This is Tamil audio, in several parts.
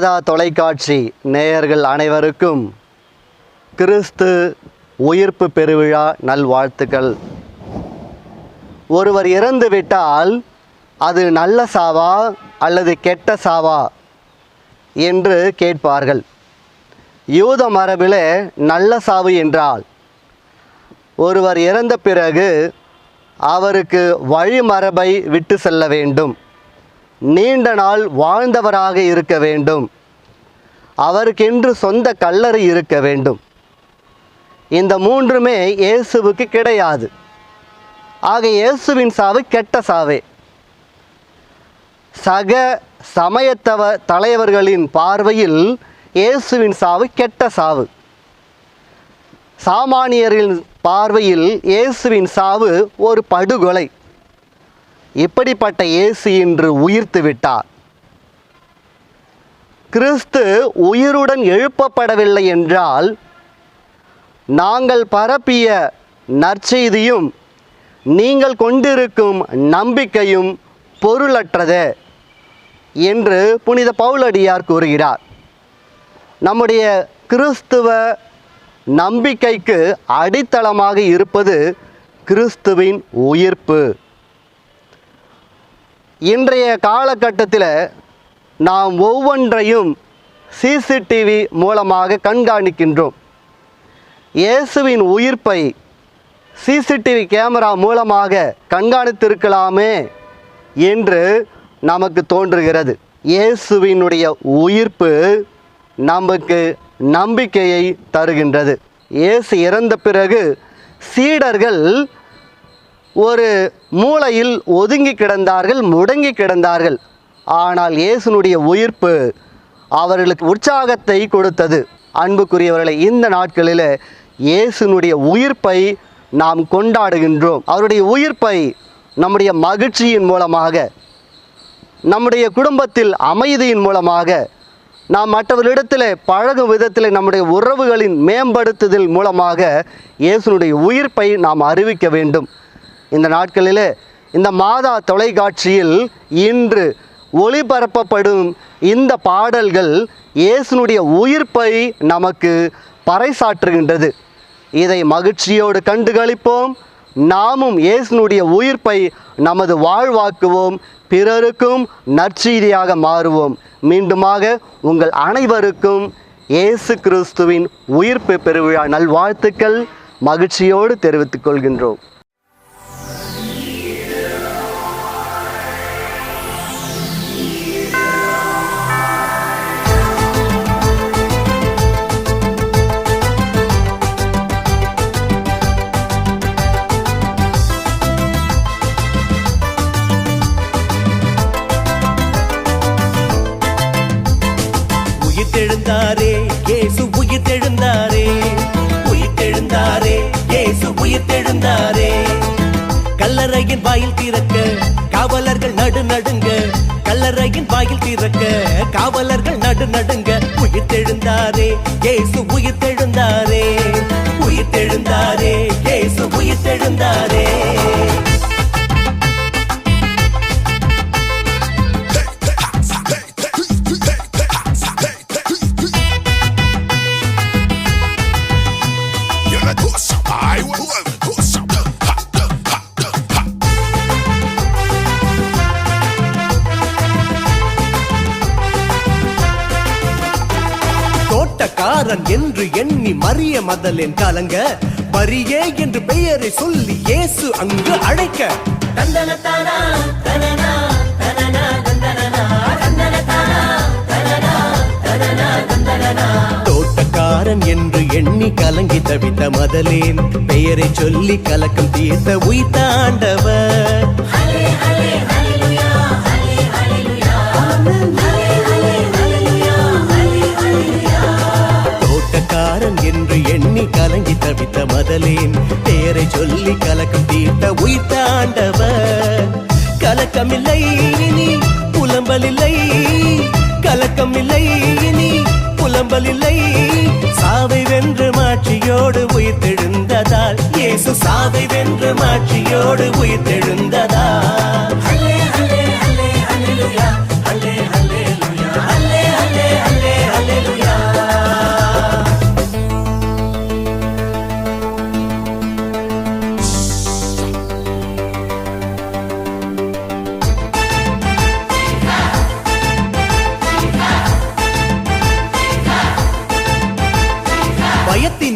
மாதா தொலைக்காட்சி நேயர்கள் அனைவருக்கும் கிறிஸ்து உயிர்ப்பு பெருவிழா நல்வாழ்த்துக்கள். ஒருவர் இறந்து விட்டால் அது நல்ல சாவா அல்லது கெட்ட சாவா என்று கேட்பார்கள். யூத மரபிலே நல்ல சாவு என்றால் ஒருவர் இறந்த பிறகு அவருக்கு வழிமரபை விட்டு செல்ல வேண்டும். நீண்ட நாள் வாழ்ந்தவராக இருக்க வேண்டும். அவருக்கென்று சொந்த கல்லறை இருக்க வேண்டும். இந்த மூன்றுமே இயேசுவுக்கு கிடையாது. ஆக இயேசுவின் சாவு கெட்ட சாவே. சக சமயத்தவ தலைவர்களின் பார்வையில் இயேசுவின் சாவு கெட்ட சாவு. சாமானியரின் பார்வையில் இயேசுவின் சாவு ஒரு படுகொலை. இப்படிப்பட்ட இயேசு இன்று உயிர்த்து விட்டார். கிறிஸ்து உயிருடன் எழுப்பப்படவில்லை என்றால் நாங்கள் பரப்பிய நற்செய்தியும் நீங்கள் கொண்டிருக்கும் நம்பிக்கையும் பொருளற்றதே என்று புனித பவுலடியார் கூறுகிறார். நம்முடைய கிறிஸ்துவ நம்பிக்கைக்கு அடித்தளமாக இருப்பது கிறிஸ்துவின் உயிர்ப்பு. இன்றைய காலகட்டத்தில் நாம் ஒவ்வொன்றையும் சிசிடிவி மூலமாக கண்காணிக்கின்றோம். இயேசுவின் உயிர்ப்பை சிசிடிவி கேமரா மூலமாக கண்காணித்திருக்கலாமே என்று நமக்கு தோன்றுகிறது. இயேசுவினுடைய உயிர்ப்பு நமக்கு நம்பிக்கையை தருகின்றது. இயேசு இறந்த பிறகு சீடர்கள் ஒரு மூளையில் ஒதுங்கி கிடந்தார்கள் முடங்கி கிடந்தார்கள். ஆனால் இயேசுனுடைய உயிர்ப்பு அவர்களுக்கு உற்சாகத்தை கொடுத்தது. அன்புக்குரியவர்களை இந்த நாட்களில் இயேசுனுடைய உயிர்ப்பை நாம் கொண்டாடுகின்றோம். அவருடைய உயிர்ப்பை நம்முடைய மகிழ்ச்சியின் மூலமாக நம்முடைய குடும்பத்தில் அமைதியின் மூலமாக நாம் மற்றவர்களிடத்தில் பழகும் விதத்தில் நம்முடைய உறவுகளின் மேம்படுத்துதல் மூலமாக இயேசுனுடைய உயிர்ப்பை நாம் அறிவிக்க வேண்டும். இந்த நாட்களில் இந்த மாதா தொலைக்காட்சியில் இன்று ஒளிபரப்பப்படும் இந்த பாடல்கள் இயேசுனுடைய உயிர்ப்பை நமக்கு பறைசாற்றுகின்றது. இதை மகிழ்ச்சியோடு கண்டுகளிப்போம் நாமும் இயேசுனுடைய உயிர்ப்பை நமது வாழ்வாக்குவோம். பிறருக்கும் நற்செய்தியாக மாறுவோம். மீண்டுமாக உங்கள் அனைவருக்கும் இயேசு கிறிஸ்துவின் உயிர்ப்பு பெருவிழா நல்வாழ்த்துக்கள். மகிழ்ச்சியோடு தெரிவித்துக் கொள்கின்றோம். உயிர்த்தெழுந்தாரே உயிர்த்தெழுந்தாரே இயேசு உயிர்த்தெழுந்தாரே. கல்லறையின் வாயில் திறக்க காவலர்கள் நடு நடுங்க. கல்லறையின் வாயில் திறக்க காவலர்கள் நடு நடுங்க. உயிர்த்தெழுந்தாரே இயேசு உயிர்த்தெழுந்தாரே. உயிர்த்தெழுந்தாரே இயேசு உயிர்த்தெழுந்தாரே. மறிய மதலின் கலங்க பரியே என்று பெயரை சொல்லி இயேசு அங்கு அழைக்க. தந்தனத்தானா, தனனா, தனனா, தந்தனனா, தந்தனத்தானா, தனனா, தனனா, தந்தனனா. தோட்டக்காரன் என்று எண்ணி கலங்கி தவித்த மதலேன் பெயரை சொல்லி கலக்கம் தீர்த்த உயிர்த்தாண்டவர் தேடி தவித்த மதலேன் பேரை சொல்லி கலக்கம் தீர்த்த உயிர்த்தாண்டவர். கலக்கமில்லை இனி புலம்பலில்லை. கலக்கமில்லை இனி புலம்பலில்லை. சாவை வென்று மாட்சியோடு உயிர் தெழுந்ததால் இயேசு சாவை வென்று மாட்சியோடு உயிர் உயிர்த்தெழுந்ததால். அல்லே அல்லே அல்லே அல்லே அல்லே அல்லேலூயா அல்லே அல்லே அல்லே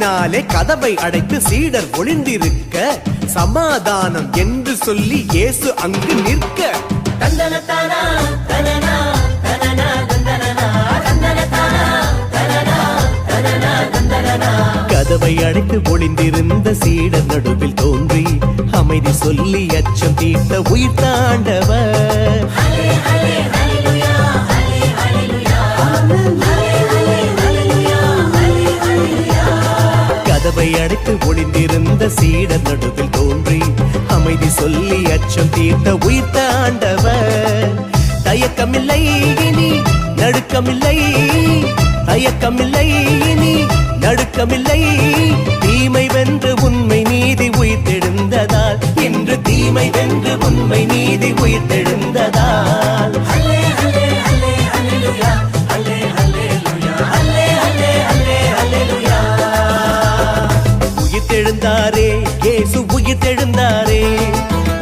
பயத்தினாலே கதவை அடைத்து சீடர் ஒளிந்திருக்க சமாதானம் என்று சொல்லி இயேசு அங்கு நிற்க தந்தனத்தானா, தனனா, தனனா, தந்தனனா, தந்தனத்தானா, தனனா, தனனா, தந்தனனா. கதவை அடைத்து ஒளிந்திருந்த சீடர் நடுவில் தோன்றி அமைதி சொல்லி அச்சம் தீர்த்த உயிர் தாண்டவர் கதவை அடைத்து ஒளிந்திருந்த சீட நடுவில் தோன்றி அமைதி சொல்லி அச்சம் தீர்த்த உயிர் தாண்டவர். தயக்கமில்லை இனி நடுக்கமில்லை. தயக்கமில்லை இனி நடுக்கமில்லை. தீமை வென்று உண்மை நீதி உயிர்த்தெழுந்ததால் இன்று தீமை வென்று உண்மை நீதி உயிர்த்தெழுந்ததால். அல்லே அல்லே அல்லே உயிர்த்தெழுந்தாரே இயேசு உயிர்த்தெழுந்தாரே.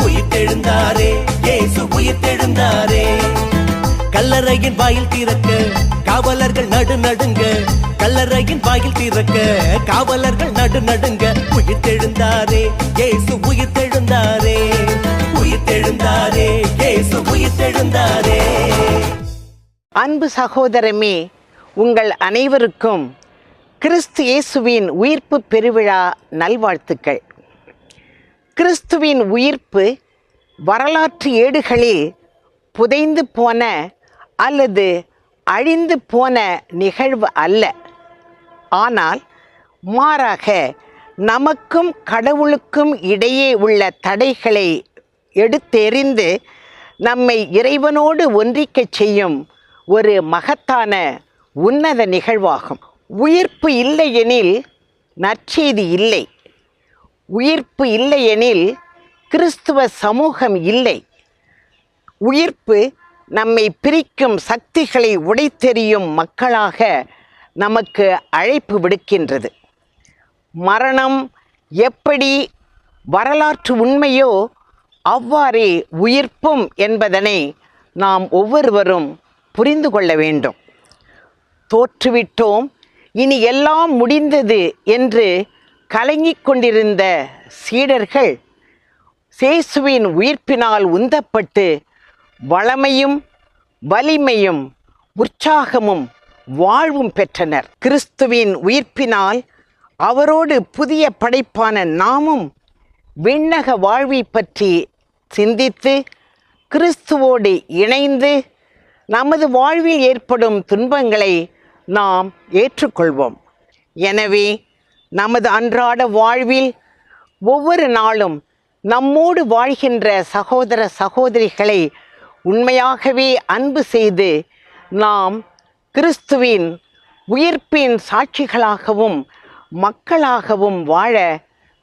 உயிர்த்தெழுந்தாரே இயேசு உயிர்த்தெழுந்தாரே. கல்லறையின் வாயில் திறக்க காவலர்கள் நடு நடுங்க. கல்லறையின் வாயில் திறக்க காவலர்கள் நடு நடுங்க. உயிர்த்தெழுந்தாரே இயேசு உயிர்த்தெழுந்தாரே. உயிர்த்தெழுந்தாரே இயேசு உயிர்த்தெழுந்தாரே. அன்பு சகோதரமே உங்கள் அனைவருக்கும் கிறிஸ்து இயேசுவின் உயிர்ப்பு பெருவிழா நல்வாழ்த்துக்கள். கிறிஸ்துவின் உயிர்ப்பு வரலாற்று ஏடுகளில் புதைந்து போன அல்லது அழிந்து போன நிகழ்வு அல்ல. ஆனால் மாறாக நமக்கும் கடவுளுக்கும் இடையே உள்ள தடைகளை எடுத்தெறிந்து நம்மை இறைவனோடு ஒன்றிக்கச் செய்யும் ஒரு மகத்தான உன்னத நிகழ்வாகும். உயிர்ப்பு இல்லையெனில் நற்செய்தி இல்லை. உயிர்ப்பு இல்லையெனில் கிறிஸ்துவ சமூகம் இல்லை. உயிர்ப்பு நம்மை பிரிக்கும் சக்திகளை உடைத்தெறியும் மக்களாக நமக்கு அழைப்பு விடுக்கின்றது. மரணம் எப்படி வரலாற்று உண்மையோ அவ்வாறே உயிர்ப்பும் என்பதனை நாம் ஒவ்வொருவரும் புரிந்து கொள்ள வேண்டும். தோற்றுவிட்டோம் இனி எல்லாம் முடிந்தது என்று கலங்கிக் கொண்டிருந்த சீடர்கள் சேசுவின் உயிர்ப்பினால் உந்தப்பட்டு வளமையும் வலிமையும் உற்சாகமும் வாழ்வும் பெற்றனர். கிறிஸ்துவின் உயிர்ப்பினால் அவரோடு புதிய படைப்பான நாமும் விண்ணக வாழ்வை பற்றி சிந்தித்து கிறிஸ்துவோடு இணைந்து நமது வாழ்வில் ஏற்படும் துன்பங்களை நாம் ஏற்றுக்கொள்வோம். எனவே நமது அன்றாட வாழ்வில் ஒவ்வொரு நாளும் நம்மோடு வாழ்கின்ற சகோதர சகோதரிகளை உண்மையாகவே அன்பு செய்து நாம் கிறிஸ்துவின் உயிர்ப்பின் சாட்சிகளாகவும் மக்களாகவும் வாழ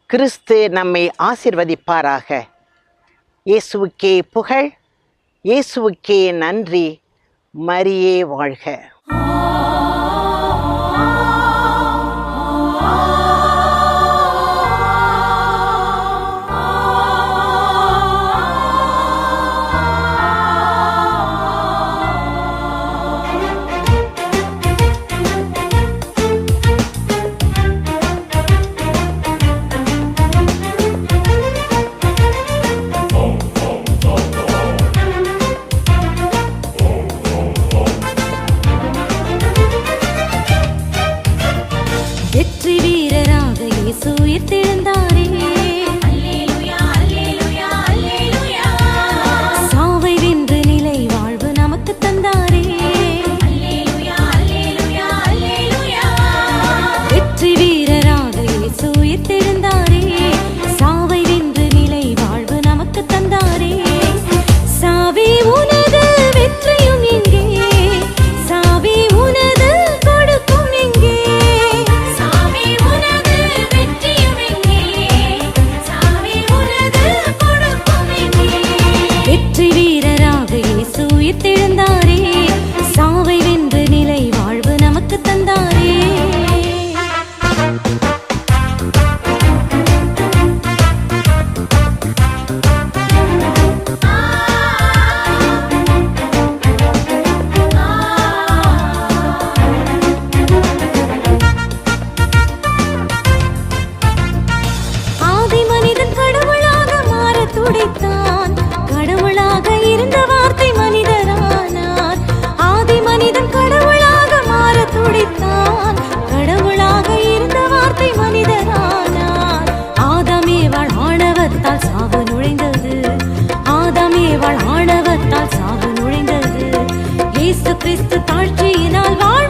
கிறிஸ்து நம்மை ஆசிர்வதிப்பாராக. இயேசுவுக்கே புகழ் இயேசுவுக்கே நன்றி. மரியே வாழ்க. நுழைந்தது. ஆதாமே வாழ் ஆணவத்தால் சாவு நுழைந்தது. இயேசு கிறிஸ்து தாழ்ச்சியினால் வாழ்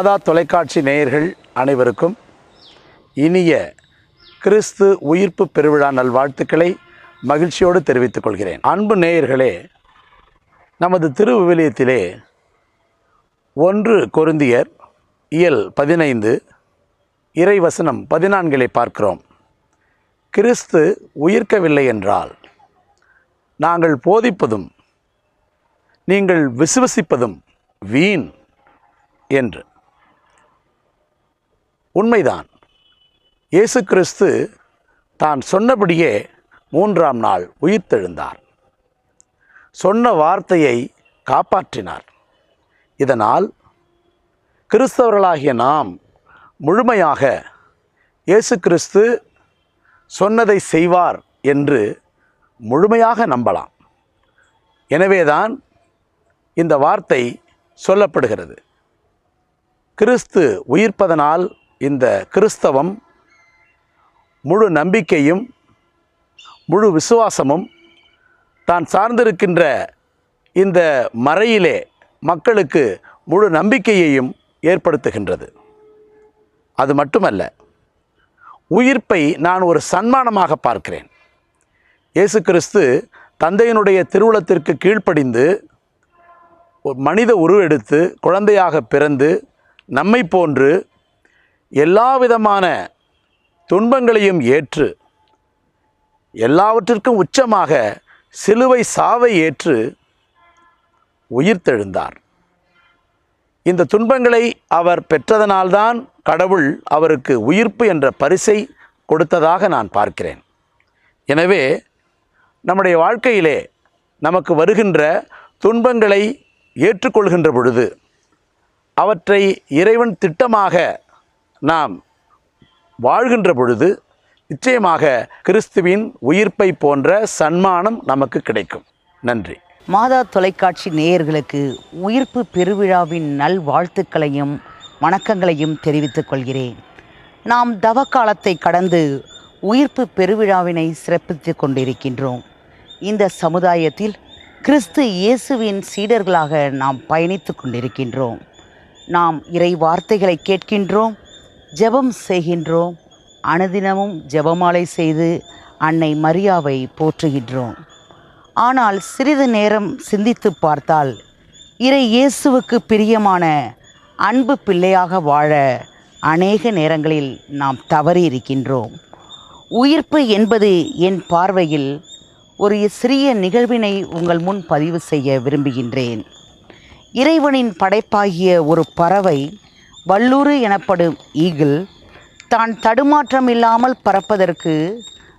மாதா தொலைக்காட்சி நேயர்கள் அனைவருக்கும் இனிய கிறிஸ்து உயிர்ப்பு பெருவிழா நல்வாழ்த்துக்களை மகிழ்ச்சியோடு தெரிவித்துக் கொள்கிறேன். அன்பு நேயர்களே நமது திருவிவிலியத்திலே ஒன்று கொருந்தியர் இயல் பதினைந்து இறைவசனம் பதினான்களை பார்க்கிறோம். கிறிஸ்து உயிர்க்கவில்லை என்றால் நாங்கள் போதிப்பதும் நீங்கள் விசுவசிப்பதும் வீண் என்று. உண்மைதான். இயேசு கிறிஸ்து தான் சொன்னபடியே மூன்றாம் நாள் உயிர்த்தெழுந்தார். சொன்ன வார்த்தையை காப்பாற்றினார். இதனால் கிறிஸ்தவர்களாகிய நாம் முழுமையாக இயேசு கிறிஸ்து சொன்னதை செய்வார் என்று முழுமையாக நம்பலாம். எனவேதான் இந்த வார்த்தை சொல்லப்படுகிறது. கிறிஸ்து உயிர்ப்பதனால் இந்த கிறிஸ்தவம் முழு நம்பிக்கையும் முழு விசுவாசமும் தான் சார்ந்திருக்கின்ற இந்த மறையிலே மக்களுக்கு முழு நம்பிக்கையையும் ஏற்படுத்துகின்றது. அது மட்டுமல்ல உயிர்ப்பை நான் ஒரு சன்மானமாக பார்க்கிறேன். இயேசு கிறிஸ்து தந்தையினுடைய திருவுளத்திற்கு கீழ்ப்படிந்து மனித உருவெடுத்து குழந்தையாக பிறந்து நம்மை போன்று எல்லா விதமான துன்பங்களையும் ஏற்று எல்லாவற்றிற்கும் உச்சமாக சிலுவை சாவை ஏற்று உயிர்த்தெழுந்தார். இந்த துன்பங்களை அவர் பெற்றதனால்தான் கடவுள் அவருக்கு உயிர்ப்பு என்ற பரிசை கொடுத்ததாக நான் பார்க்கிறேன். எனவே நம்முடைய வாழ்க்கையிலே நமக்கு வருகின்ற துன்பங்களை ஏற்றுக்கொள்கின்ற பொழுது அவற்றை இறைவன் திட்டமாக நாம் வாழ்கின்ற பொழுது நிச்சயமாக கிறிஸ்துவின் உயிர்ப்பை போன்ற சன்மானம் நமக்கு கிடைக்கும். நன்றி. மாதா தொலைக்காட்சி நேயர்களுக்கு உயிர்ப்பு பெருவிழாவின் நல்வாழ்த்துக்களையும் வணக்கங்களையும் தெரிவித்துக் கொள்கிறேன். நாம் தவக்காலத்தை கடந்து உயிர்ப்பு பெருவிழாவினை சிறப்பித்துக் கொண்டிருக்கின்றோம். இந்த சமுதாயத்தில் கிறிஸ்து இயேசுவின் சீடர்களாக நாம் பயணித்து கொண்டிருக்கின்றோம். நாம் இறை வார்த்தைகளை கேட்கின்றோம். ஜெபம் செய்கின்றோம். அனுதினமும் ஜெபமாலை செய்து அன்னை மரியாவை போற்றுகின்றோம். ஆனால் சிறிது நேரம் சிந்தித்து பார்த்தால் இறை இயேசுவுக்கு பிரியமான அன்பு பிள்ளையாக வாழ அநேக நேரங்களில் நாம் தவறி இருக்கின்றோம். உயிர்ப்பு என்பது என் பார்வையில் ஒரு சிறிய நிகழ்வினை உங்கள் முன் பதிவு செய்ய விரும்புகின்றேன். இறைவனின் படைப்பாகிய ஒரு பறவை வல்லூறு எனப்படும் ஈகிள் தான் தடுமாற்றம் இல்லாமல் பறப்பதற்கு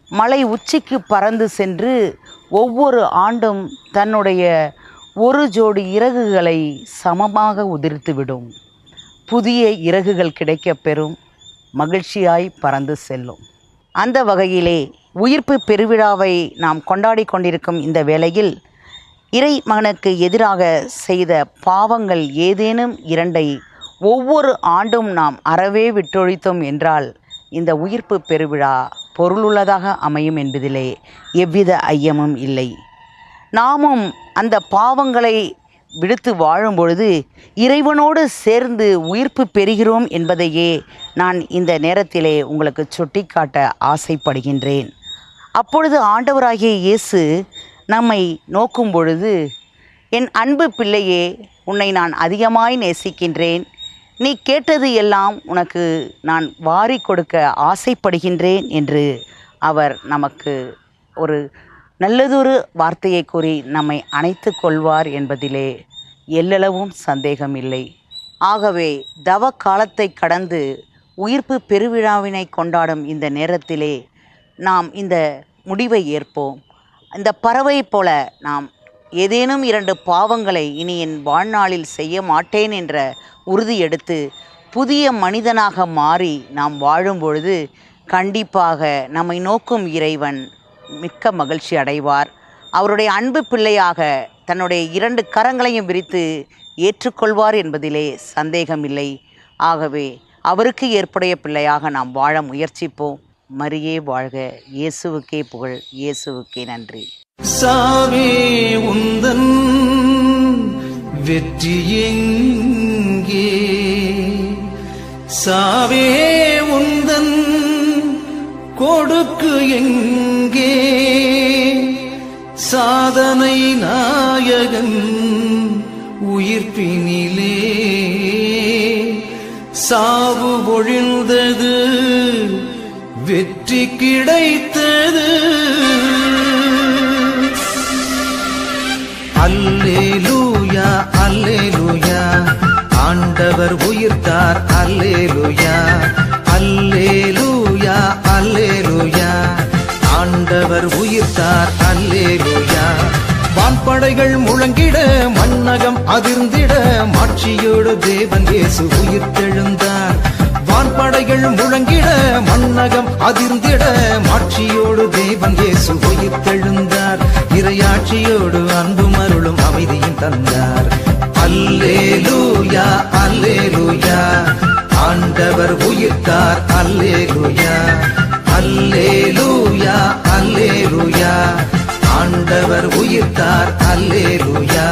மலை உச்சிக்கு பறந்து சென்று ஒவ்வொரு ஆண்டும் தன்னுடைய ஒரு ஜோடி இறகுகளை சமமாக உதிர்த்துவிடும் புதிய இறகுகள் கிடைக்கப் பெறும். மகிழ்ச்சியாய் பறந்து செல்லும். அந்த வகையிலே உயிர்ப்பு பெருவிழாவை நாம் கொண்டாடி கொண்டிருக்கும் இந்த வேளையில் இறை மகனுக்கு எதிராக செய்த பாவங்கள் ஏதேனும் இரண்டை ஒவ்வொரு ஆண்டும் நாம் அறவே விட்டொழித்தோம் என்றால் இந்த உயிர்ப்பு பெருவிழா பொருளுள்ளதாக அமையும் என்பதிலே எவ்வித ஐயமும் இல்லை. நாமும் அந்த பாவங்களை விடுத்து வாழும் பொழுது இறைவனோடு சேர்ந்து உயிர்ப்பு பெறுகிறோம் என்பதையே நான் இந்த நேரத்திலே உங்களுக்கு சுட்டிக்காட்ட ஆசைப்படுகின்றேன். அப்பொழுது ஆண்டவராகிய இயேசு நம்மை நோக்கும் பொழுது என் அன்பு பிள்ளையே உன்னை நான் அதிகமாய் நேசிக்கின்றேன். நீ கேட்டது எல்லாம் உனக்கு நான் வாரி கொடுக்க ஆசைப்படுகின்றேன் என்று அவர் நமக்கு ஒரு நல்லதொரு வார்த்தையை கூறி நம்மை அணைத்து கொள்வார் என்பதிலே எல்லளவும் சந்தேகமில்லை. ஆகவே தவ காலத்தை கடந்து உயிர்ப்பு பெருவிழாவினை கொண்டாடும் இந்த நேரத்திலே நாம் இந்த முடிவை ஏற்போம். இந்த பறவை போல நாம் ஏதேனும் இரண்டு பாவங்களை இனி என் வாழ்நாளில் செய்ய மாட்டேன் என்ற உறுதி எடுத்து புதிய மனிதனாக மாறி நாம் வாழும் பொழுது கண்டிப்பாக நம்மை நோக்கும் இறைவன் மிக்க மகிழ்ச்சி அடைவார். அவருடைய அன்பு பிள்ளையாக தன்னுடைய இரண்டு கரங்களையும் விரித்து ஏற்றுக்கொள்வார் என்பதிலே சந்தேகமில்லை. ஆகவே அவருக்கு ஏற்புடைய பிள்ளையாக நாம் வாழ முயற்சிப்போம். மரியே வாழ்க. இயேசுவுக்கே புகழ். இயேசுவுக்கே நன்றி. சாவே உந்தன் வெற்றியின் எங்கே சாவே உந்தன் கொடுக்கு எங்கே? சாதனை நாயகன் உயிர்ப்பினிலே. சாவு ஒழிந்தது வெற்றி கிடைத்த ஆண்டவர் உயிர்த்தார். அல்லேலுயா. அல்லேலுயா. அல்லேலுயா. ஆண்டவர் உயிர்த்தார். அல்லேலுயா. வான்படைகள் முழங்கிட மன்னகம் அதிர்ந்திட மாட்சியோடு தேவன் இயேசு உயிர்த்தெழுந்தார். வான்படைகள் முழங்கிட மன்னகம் அதிர்ந்திட மாட்சியோடு தேவன் இயேசு உயிர்த்தெழுந்தார். இரையாட்சியோடு அன்பும் அருளும் அமைதியும் தந்தார். அல்லேலூயா அல்லேலூயா. ஆண்டவர் உயிர்த்தார் அல்லேலூயா. அல்லேலூயா அல்லேலூயா. ஆண்டவர் உயிர்த்தார் அல்லேலூயா.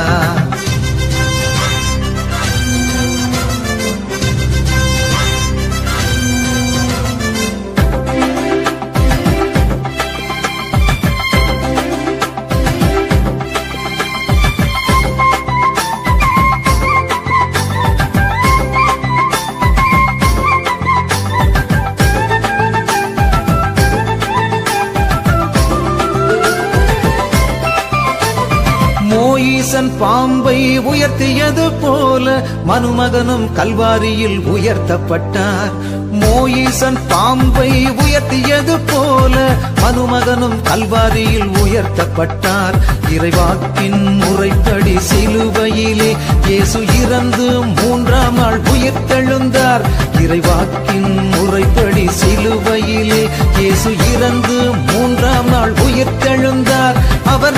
பாம்பை உயர்த்தியது போல மனுமகனும் கல்வாரியில் உயர்த்தப்பட்டார். மோயிசன் பாம்பை உயர்த்தியது போல மனுமகனும் கல்வாரியில் உயர்த்தப்பட்டார். இறைவாக்கின் முறைப்படி சிலுவையிலே இயேசு இறந்து மூன்றாம் நாள் உயிர்த்தெழுந்தார். இறைவாக்கின் முறைப்படி சிலுவையிலே இயேசு இறந்து மூன்றாம் நாள் உயிர்த்தெழுந்தார். அவர்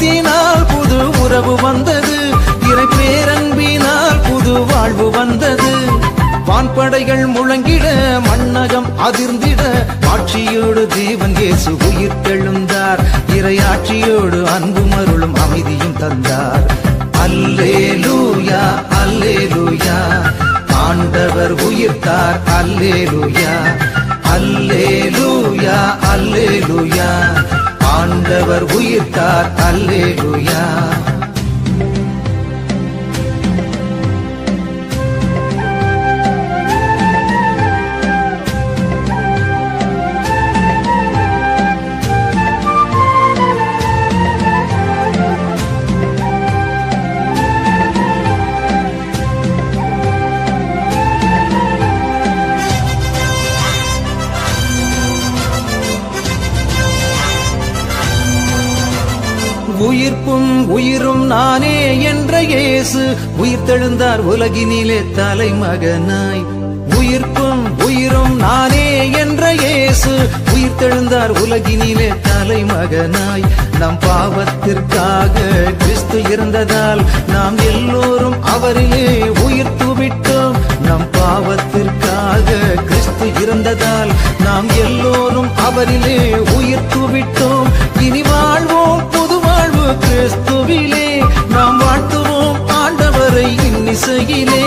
ரத்தத்தினால் புது உறவு வந்தது. இறை பேரன்பினால் புது வாழ்வு வந்தது. வான்படைகள் முழங்கிட மன்னகம் அதிர்ந்திட ஆட்சியோடு தேவன் இயேசு உயிர் உயிர்த்தெழுந்தார் இறையாட்சியோடு அன்பும் அருளும் அமைதியும் தந்தார். அல்லே லூயா அல்லே லூயா ஆண்டவர் உயிர்த்தார் அல்லே லூயா அல்லே லூயா அல்லே லூயா ஆண்டவர் உயிர்த்தார். அல்லேலூயா. உயிரும் நானே என்ற இயேசு. உயிர்த்தெழுந்தார் உலகினிலே தலைமகனாய். உயிர்ப்பும் உயிரும் நானே என்ற இயேசு. உயிர்த்தெழுந்தார் உலகினிலே தலைமகனாய். நம் பாவத்திற்காக கிறிஸ்து இருந்ததால் நாம் எல்லோரும் அவரிலே உயிர்த்து விட்டோம். நம் பாவத்திற்காக கிறிஸ்து இருந்ததால் நாம் எல்லோரும் அவரிலே உயிர்த்து விட்டோம். இனி வாழ்வோம் புது கிறிஸ்துவிலே நாம் வாழ்த்துவோம் ஆண்டவரை இன்னிசையிலே.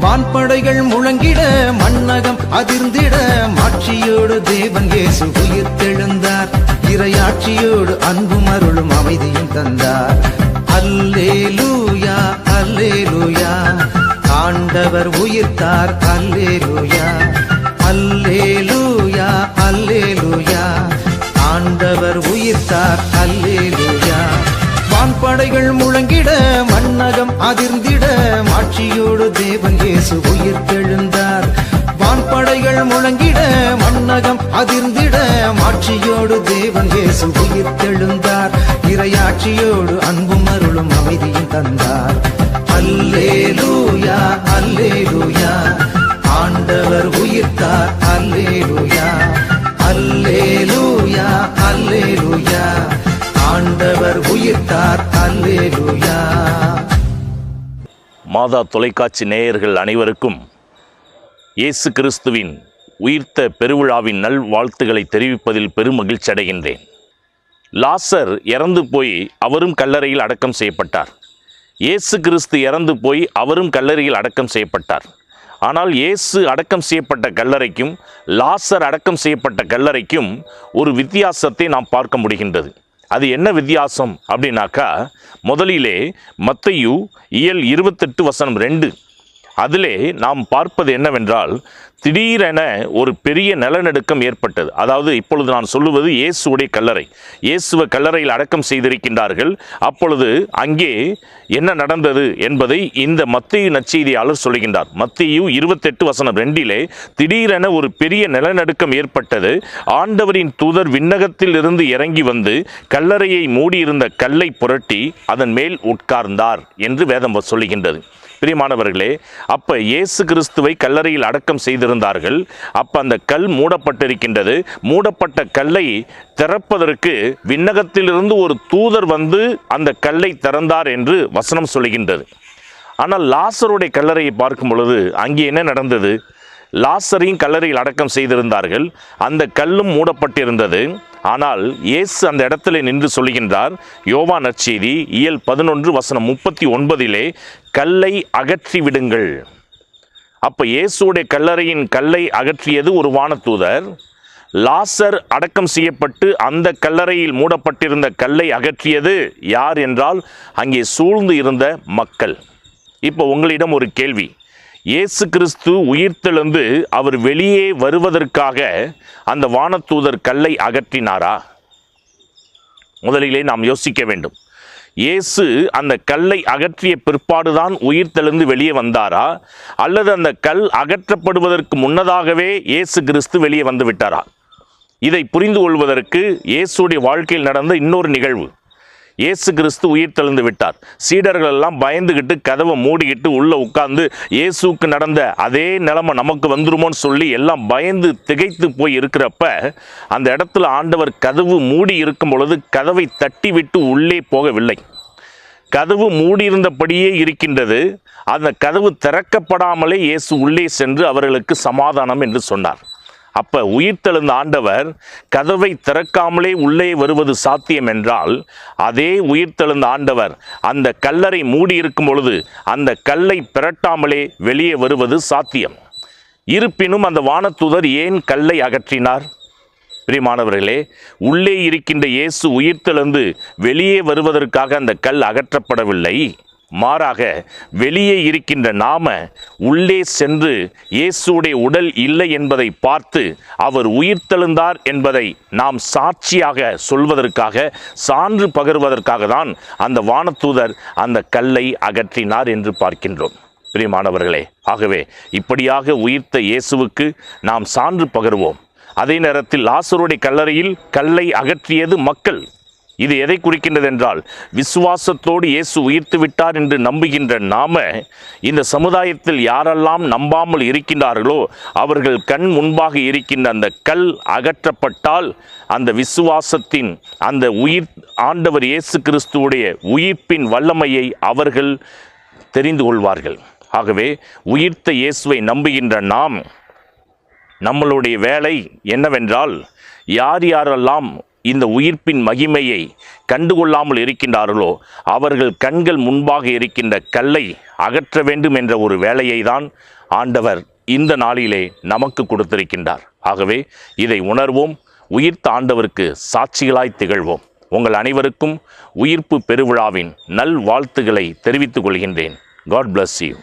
வான்படைகள் முழங்கிட மன்னகம் அதிர்ந்திட மாட்சியோடு தேவன் இயேசு உயிர் தெழுந்தார். இரையாட்சியோடு அன்பும் அருளும் அமைதியும் தந்தார். அல்லே லூயா அல்லே லூயா ஆண்டவர் உயிர்த்தார் அல்லே லூயா அல்லே லூயா அல்லே லூயா ஆண்டவர் உயிர்த்தார் அல்லே லூயா வான்படைகள் முழங்கிட மன்னகம் அதிர்ந்திட மாட்சியோடு தேவன் இயேசு உயிர் தெழுந்தார். வான்படைகள் முழங்கிட மன்னகம் அதிர்ந்திட மாட்சியோடு தேவன் இயேசு உயிர் தெழுந்தார். இரையாட்சியோடு அன்பும் அருளும் அமைதியும் தந்தார். அல்லே லூயா அல்லே லூயா ஆண்டவர் உயிர்த்தார். அல்லே லூயா ஆண்டவர் உயிர்த்தார். அல்லேலூயா. மாதா தொலைக்காட்சி நேயர்கள் அனைவருக்கும் இயேசு கிறிஸ்துவின் உயிர்த்த பெருவிழாவின் நல் வாழ்த்துக்களை தெரிவிப்பதில் பெரும் மகிழ்ச்சி அடைகின்றேன். லாசர் இறந்து போய் அவரும் கல்லறையில் அடக்கம் செய்யப்பட்டார். இயேசு கிறிஸ்து இறந்து போய் அவரும் கல்லறையில் அடக்கம் செய்யப்பட்டார். ஆனால் இயேசு அடக்கம் செய்யப்பட்ட கல்லறைக்கும் லாசர் அடக்கம் செய்யப்பட்ட கல்லறைக்கும் ஒரு வித்தியாசத்தை நாம் பார்க்க முடிகின்றது. அது என்ன வித்தியாசம் அப்படின்னாக்கா முதலிலே மத்தையு இயல் இருபத்தெட்டு வசனம் ரெண்டு அதிலே நாம் பார்ப்பது என்னவென்றால் திடீரென ஒரு பெரிய நிலநடுக்கம் ஏற்பட்டது. அதாவது இப்பொழுது நான் சொல்லுவது இயேசுடைய கல்லறை. இயேசுவை கல்லறையில் அடக்கம் செய்திருக்கின்றார்கள். அப்பொழுது அங்கே என்ன நடந்தது என்பதை இந்த மத்திய நச்செய்தியாளர் சொல்லுகின்றார். மத்தியு இருபத்தெட்டு வசனம் ரெண்டிலே திடீரென ஒரு பெரிய நிலநடுக்கம் ஏற்பட்டது. ஆண்டவரின் தூதர் விண்ணகத்தில் இருந்து இறங்கி வந்து கல்லறையை மூடியிருந்த கல்லை புரட்டி அதன் மேல் உட்கார்ந்தார் என்று வேதம் சொல்லுகின்றது. பிரியமானவர்களே அப்ப இயேசு கிறிஸ்துவை கல்லறையில் அடக்கம் செய்திருந்தார்கள். அப்ப அந்த கல் மூடப்பட்டிருக்கின்றது. மூடப்பட்ட கல்லை திறப்பதற்கு விண்ணகத்திலிருந்து ஒரு தூதர் வந்து அந்த கல்லை திறந்தார் என்று வசனம் சொல்லுகின்றது. ஆனால் லாசருடைய கல்லறையை பார்க்கும் பொழுது அங்கே என்ன நடந்தது? லாசரையும் கல்லறையில் அடக்கம் செய்திருந்தார்கள். அந்த கல்லும் மூடப்பட்டிருந்தது. ஆனால் இயேசு அந்த இடத்துல நின்று சொல்லுகின்றார் யோவா நற்செய்தி இயல் பதினொன்று வசனம் முப்பத்தி ஒன்பதிலே கல்லை அகற்றி விடுங்கள் அப்போ இயேசுடைய கல்லறையின் கல்லை அகற்றியது ஒரு வானத்தூதர். லாசர் அடக்கம் செய்யப்பட்டு அந்த கல்லறையில் மூடப்பட்டிருந்த கல்லை அகற்றியது யார் என்றால் அங்கே சூழ்ந்து இருந்த மக்கள். இப்போ உங்களிடம் ஒரு கேள்வி. இயேசு கிறிஸ்து உயிர்த்தெழுந்து அவர் வெளியே வருவதற்காக அந்த வானத்தூதர் கல்லை அகற்றினாரா? முதலிலே நாம் யோசிக்க வேண்டும். இயேசு அந்த கல்லை அகற்றிய பிற்பாடுதான் உயிர்த்தெழுந்து வெளியே வந்தாரா? அல்லது அந்த கல் அகற்றப்படுவதற்கு முன்னதாகவே இயேசு கிறிஸ்து வெளியே வந்து விட்டாரா? இதை புரிந்து கொள்வதற்கு இயேசுடைய வாழ்க்கையில் நடந்த இன்னொரு நிகழ்வு. இயேசு கிறிஸ்து உயிர் தெழுந்து விட்டார். சீடர்கள் எல்லாம் பயந்துகிட்டு கதவை மூடிக்கிட்டு உள்ளே உட்கார்ந்து இயேசுக்கு நடந்த அதே நிலைமை நமக்கு வந்துருமோன்னு சொல்லி எல்லாம் பயந்து திகைத்து போய் இருக்கிறப்ப அந்த இடத்துல ஆண்டவர் கதவு மூடி இருக்கும் பொழுது கதவை தட்டி விட்டு உள்ளே போகவில்லை. கதவு மூடியிருந்தபடியே இருக்கின்றது. அந்த கதவு திறக்கப்படாமலே இயேசு உள்ளே சென்று அவர்களுக்கு சமாதானம் என்று சொன்னார். அப்ப உயிர்த்தெழுந்த ஆண்டவர் கதவை திறக்காமலே உள்ளே வருவது சாத்தியம் என்றால் அதே உயிர்த்தெழுந்த ஆண்டவர் அந்த கல்லறை மூடி இருக்கும் பொழுது அந்த கல்லை பிரட்டாமலே வெளியே வருவது சாத்தியம். இருப்பினும் அந்த வானத்துதர் ஏன் கல்லை அகற்றினார்? பிரியமானவர்களே உள்ளே இருக்கின்ற இயேசு உயிர்த்தெழுந்து வெளியே வருவதற்காக அந்த கல் அகற்றப்படவில்லை. மாறாக வெளியே இருக்கின்ற நாம உள்ளே சென்று இயேசுடைய உடல் இல்லை என்பதை பார்த்து அவர் உயிர்த்தெழுந்தார் என்பதை நாம் சாட்சியாக சொல்வதற்காக சான்று பகர்வதற்காக தான் அந்த வானத்தூதர் அந்த கல்லை அகற்றினார் என்று பார்க்கின்றோம். பிரியமானவர்களே ஆகவே இப்படியாக உயிர்த்த இயேசுவுக்கு நாம் சான்று பகர்வோம். அதே நேரத்தில் ஆசருடைய கல்லறையில் கல்லை அகற்றியது மக்கள் இது எதை குறிக்கின்றது என்றால் விசுவாசத்தோடு இயேசு உயிர்த்து விட்டார் என்று நம்புகின்ற நாம இந்த சமுதாயத்தில் யாரெல்லாம் நம்பாமல் இருக்கின்றார்களோ அவர்கள் கண் முன்பாக இருக்கின்ற அந்த கல் அகற்றப்பட்டால் அந்த விசுவாசத்தின் அந்த உயிர் ஆண்டவர் இயேசு கிறிஸ்துவுடைய உயிர்ப்பின் வல்லமையை அவர்கள் தெரிந்து கொள்வார்கள். ஆகவே உயிர்த்த இயேசுவை நம்புகின்ற நாம் நம்மளுடைய வேலை என்னவென்றால் யார் யாரெல்லாம் இந்த உயிர்ப்பின் மகிமையை கண்டுகொள்ளாமல் இருக்கின்றார்களோ அவர்கள் கண்கள் முன்பாக இருக்கின்ற கல்லை அகற்ற வேண்டும் என்ற ஒரு வேலையை தான் ஆண்டவர் இந்த நாளிலே நமக்கு கொடுத்திருக்கின்றார். ஆகவே இதை உணர்வோம் உயிர்த்த ஆண்டவருக்கு சாட்சிகளாய் திகழ்வோம். உங்கள் அனைவருக்கும் உயிர்ப்பு பெருவிழாவின் நல் வாழ்த்துக்களை தெரிவித்துக் கொள்கின்றேன். God bless you